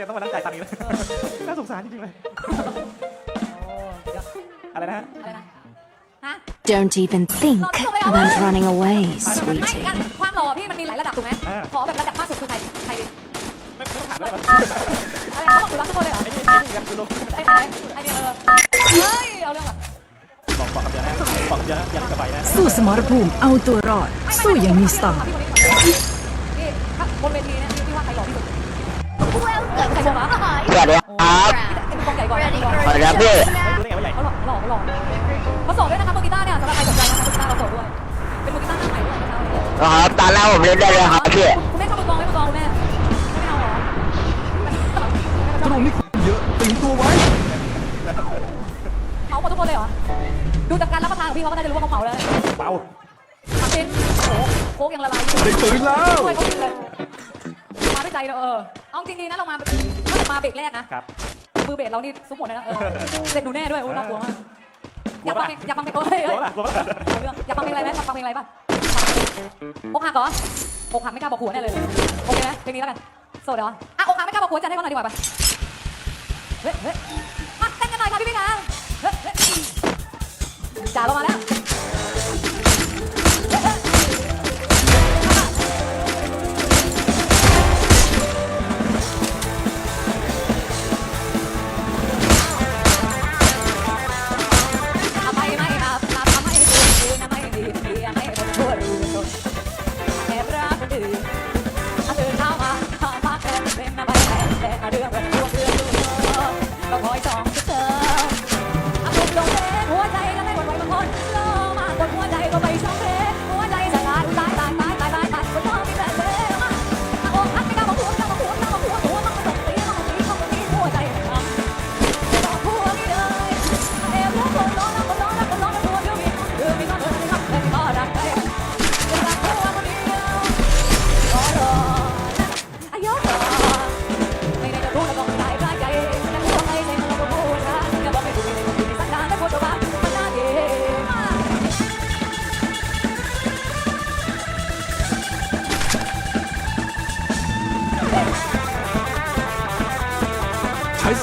เลยต้องมานั่งจ่ายตังค์อีกเลยน่าสงสารจริงๆเลยโอ้เดี๋ยวอะไรนะฮะอะไรนะฮะ Don't even think about running away, ไม่ sweetie. กันความหล่อพี่มันมีหลายระดับถูกไหมขอแบบระดับมากสุดคือใครใครดีไม่ไม่ต้องถามแล้วอะไรเขาบอกอยู่รักทุกคนเลยเหรอไอ้นี่ไอ้นี่กันคือลงไอ้ไอ้ไอ้เนี่ยเออเฮ้ยเอาเรื่องแบบบอกบอกกับเดี๋ยวนะบอกกับเดี๋ยวนะยังสบายนะ สู้สมรภูมิเอาตัวรอด สู้อย่างมีสไตล์นี่ครับบนเวทีเนี่ย ใชมวะสวัสดีครับไอ้กองใหญ่ก่อนไอ้กองสวัสดีครับพี่รู้ได้ไงว่ใหญ่เขาหล่อเขาหล่อเขาหล่อเขาสดด้วยนะครับมือกีตาร์เนี่ยสำหรับใครสนใจนะครับมือกีตาร์เราโสดด้วย เป็นมือกีตาร์หน้าใหม่ด้วยนะครับครับตาเล่าผมเล่นได้เลยครับพี่คุณแม่เข้ามือกองไหมมือกองคุณแม่ไม่เอาหรอตรงนี้เยอะตึงตัวไว้เหมาหมดทุกคนเลยเหรอ ดูจากการรับประทานของพี่เขาก็น่าจะรู้ว่าเขาเหมาแล้วเบาทำเป็นโอ้โหโค้กยังละลายอยู่ได้ตื่นแล้ว เขากินเลยมาด้วยใจเนอะเออเอาจริงดีนะเรามาถ้าเรามาเบรกแรกนะ ครับ มือเบรกเรานี่ซุปหมดเลยนะเออเสร็จหนูแน่ด้วยโอ้ยน่ากลัวมากกอลัวยากฟัปะงเพลงอยากฟังเพลงเฮ้ยกลัเฮ้วยปะกลัวปะ เอาเรื่องอยากฟังเพลงอะไรไหมฟังเพลงอะไรป่ะอกหักเหรออกหักไม่กล้าบอกผัวแน่เลยโอเคนะเพลงนี้แล้วกันโสดเหรออะอกหักไม่กล้าบอกผัวจัดให้เขาหน่อยดีกว่าไปเฮ้ยเฮ้ยมาเต้นกันหน่อยค่ะพี่พี่นะเฮ้ยเฮ้ยจ่าลงมาแล้ว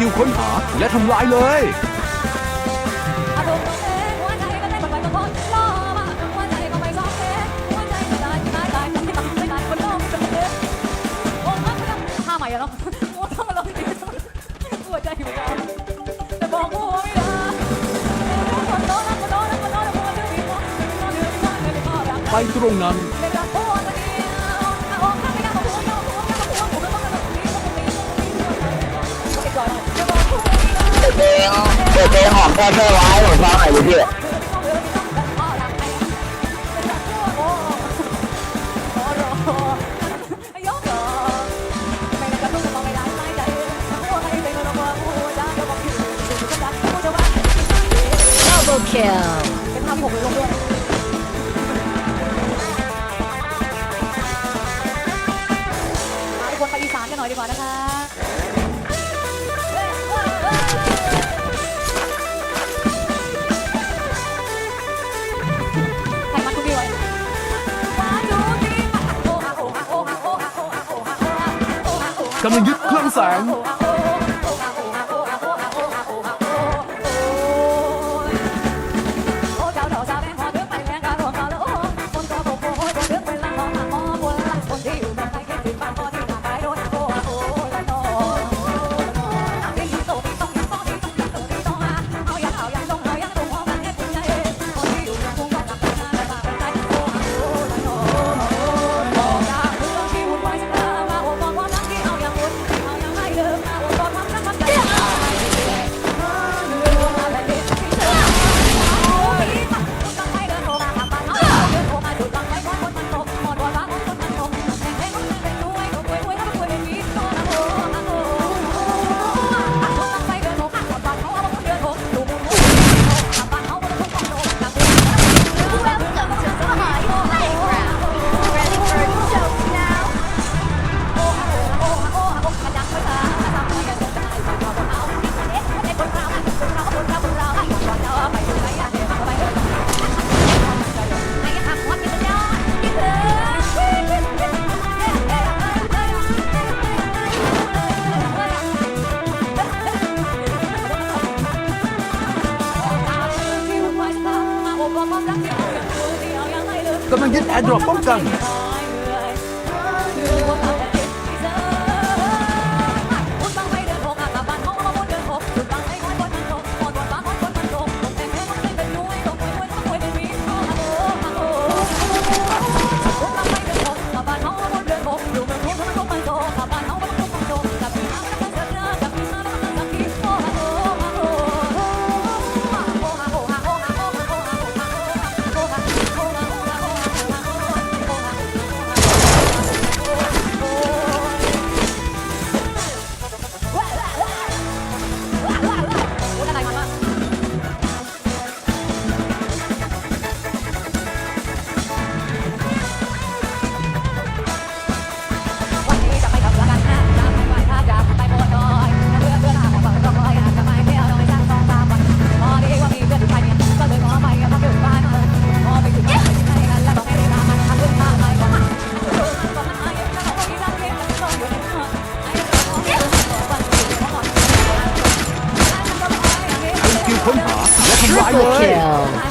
กิลค้นหาและทำลายเลย ท่าม่อะเนาะโอ้ต้องมาลองดิหัวใจอยู่แล้วไไปตรงนั้น เปิดเพลงเปิดเพลงหอมแค่เธอไว้ผมฟังหน่อยดิพี่เป็นภาพผมเลยลงด้วยมาทุกคนไปอีสานกันหน่อยดีกว่านะคะ concerned กำลังยึดแอร์ดรอปป้องกัน 控塔 let's ride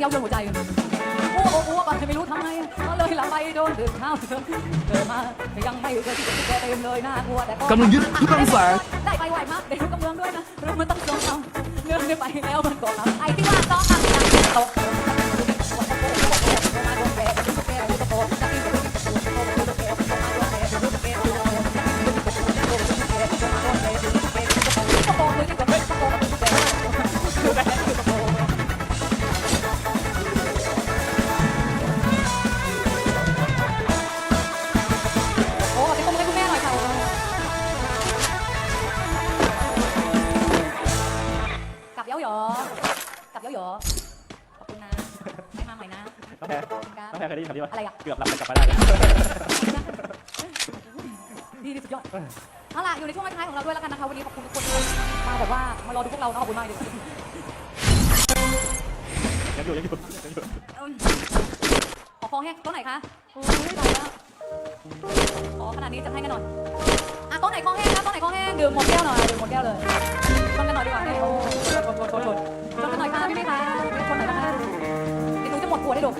เย้ายวนหัวใจอ้วกอ้วกไปไม่รู้ทำไมก็เลยหลับไปโดนตื่นเช้าเดินเดินมายังไม่เคยที่จะเจเต็มเลยน่ากลัวแต่ก็กำลังยึดยึดตั้งแสได้ไปไหวมากเดี๋ยวกำลังด้วยนะเรามันต้องจองเอาเงื่อนไปแล้วมันก่อนไอ้ที่ว่าต้องอะตก กับโยโย่ขอบคุณนะไม่มาใหม่นะน้องแพรน้องแพรเคยได้ยินคำนี้ปะอะไรอะ เกือบหลับไปกลับมาได้ ดีดีสุดยอดเอาล่ะอยู่ในช่วงท้ายของเราด้วยแล้วกันนะคะ วันนี้ขอบคุณทุกคนมาแบบว่ามารอดูพวกเราขอบคุณมากเลยยังอยู่ยังอยู่ยังอยู่อืมขอฟองแห้งต้นไหนคะอุ้ยตายแล้วขอขนาดนี้จะให้กันหน่อย โต๊ะไหนข้องแห้งนะโต๊ะไหนข้องแห้งดื่มหมดแก้วหน่อยดื่มหมดแก้วเลยชนกันหน่อยดีกว่าให้โอ้ชนชนชนชนชนกันหน่อยค่ะพี่ไม่ค่ะชนหน่อยนคะเดี๋ยวหนูจะหมดขวดให้ดู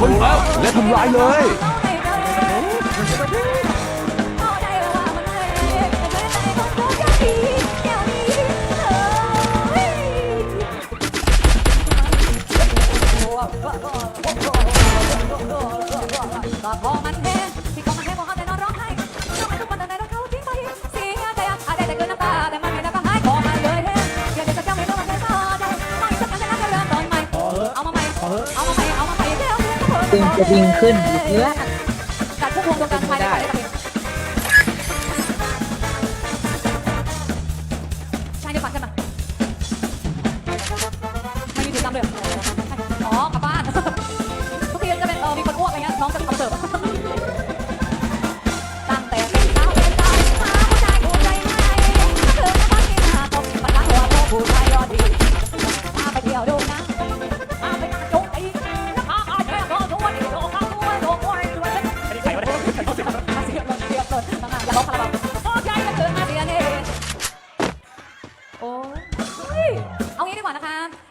คนแล้วและทำลายเลย วิ่งขึ้นเพื่อะ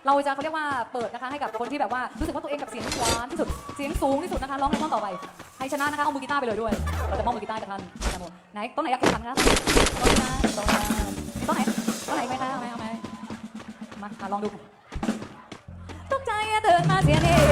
เราจะเขาเรียกว่าเปิดนะคะให้กับคนที่แบบว่ารู้สึกว่าตัวเองกับเสียงหวานที่สุดเสียงสูงที่สุดนะคะร้องในท่อนต่อไปใครชนะนะคะเอามือกีตาร์ไปเลยด้วยเราจะมอบมือกีตาร์กับท่านนะครับผมไหนต้นไหนอยากแข่งขันคะต้นนะต้นนต้นไหนต้นไหนไหมคะเอาไหมเอาไหมมาลองดูตกใจเดินมาเสียนี่